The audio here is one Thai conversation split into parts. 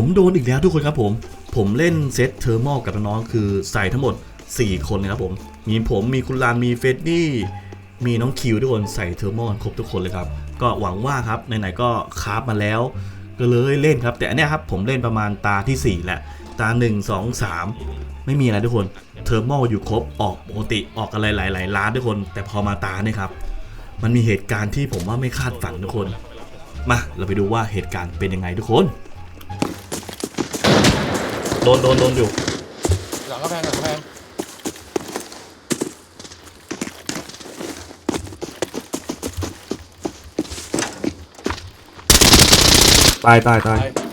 ผมโดนอีกแล้วทุกคนครับผม ผมเล่นเซตเทอร์มอลกับน้องคือใส่ทั้งหมด 4 คนนะครับผม มีผมมีคุณลานมีเฟดดี้มีน้องคิวทุกคนใส่เทอร์มอลครบทุกคนเลยครับ ก็หวังว่าครับไหนๆก็คราฟมาแล้ว ก็เลยเล่นครับ แต่อันนี้ครับผมเล่นประมาณตาที่ 4 แหละ ตา 1 2 3 ไม่มีอะไรทุกคนเทอร์มอลอยู่ครบออกปกติออกอะไรหลายๆล้านทุกคน แต่พอมาตาเนี่ยครับมันมีเหตุการณ์ที่ผมว่าไม่คาดฝันทุกคน มาเราไปดูว่าเหตุการณ์เป็นยังไงทุกคน โดนโดนโดนอยู่หลังกระแพงหลังกระแพงตายตายตายตาย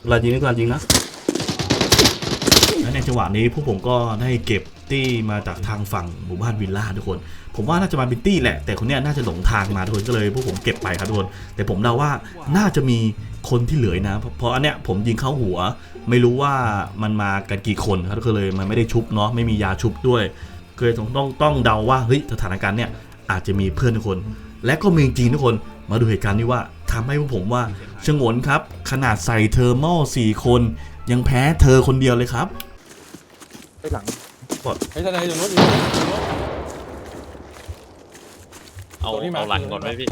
เวลายิงนี่เวลายิงนะและใน จังหวะนี้พวกผมก็ได้เก็บตี้มาจากทางฝั่งหมู่บ้านวิลล่าทุกคน ผมว่าน่าจะมาเป็นตี้แหละ แต่คนเนี้ยน่าจะหลงทางมาทุกคนก็เลยพวกผมเก็บไปครับทุกคน แต่ผมเดาว่าน่าจะมีคนที่เหลือนะ เพราะอันเนี้ยผมยิงเข้าหัว ไม่รู้ว่ามันมากันกี่คนครับก็เลยมันไม่ได้ชุบเนาะไม่มียาชุบด้วยเลยต้องต้องต้องเดาว่าเฮ้ยสถานการณ์เนี้ยอาจจะมีเพื่อนทุกคน และก็มีจริงทุกคนมาดูเหตุการณ์นี้ว่าทำให้พวกผมว่าชงนครับ ขนาดใส่เทอร์โมสี่คน ยังแพ้เธอคนเดียวเลยครับ ไปหลังไอ้ทนายอยู่นู้นอยู่นู้นอยู่นู้น เอาตัวที่มา เอาหลังคือก่อนไหมอะไรพี่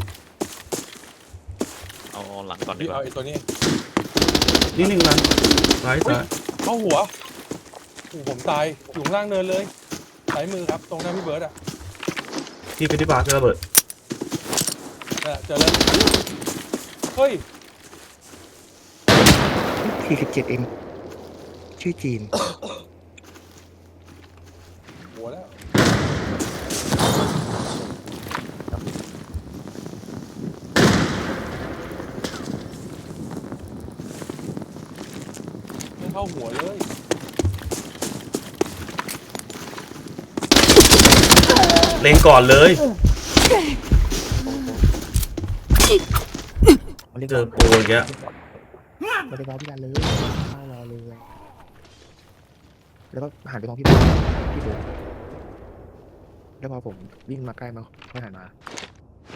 เอาเอาหลังก่อนดีพี่กว่าเอาไอ้ตัวนี้ นี่หนึ่งนันซ้ายอุ๊ย ซ้ายเข้าหัวโอ้โหผมตายอยู่ข้างล่างเนินเลยสายมือครับตรงหน้าพี่เบิร์ดอะที่เฟสติบาร์จะระเบิดนั่นแหละเจอแล้วเฮ้ยสี่สิบเจ็ดเองชื่อจีน หัวแล้วไม่เข้าหัวเลยเล็งก่อนเลยมันเรียกเจอว่าโปรอีกแล้วมันเรียกว่าพี่กันเลยเข้ารอเลยแล้วก็หันไปมองพี่เบิร์ดพี่เบิร์ด แล้วพอผมวิ่งมาใกล้มาไม่หันมา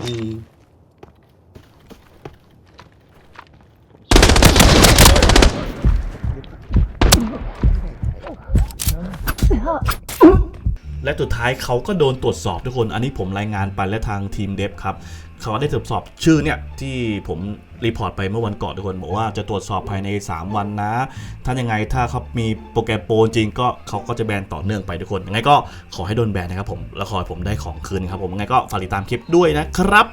อืมและสุดท้ายเขาก็โดนตรวจสอบทุกคน อันนี้ผมรายงานไปและทางทีมเดฟครับ เขาได้ตรวจสอบชื่อเนี่ยที่ผม รีพอร์ตไปเมื่อวันก่อนทุกคนบอกว่าจะตรวจสอบภายใน 3 วันนะ ถ้ายังไงถ้าเขามีโปรแกรมโปรจริงก็เขาก็จะแบนต่อเนื่องไปทุกคนยังไงก็ขอให้โดนแบนนะครับผมแล้วขอให้ผมได้ของคืนครับผมยังไงก็ฝากติดตามคลิปด้วยนะครับ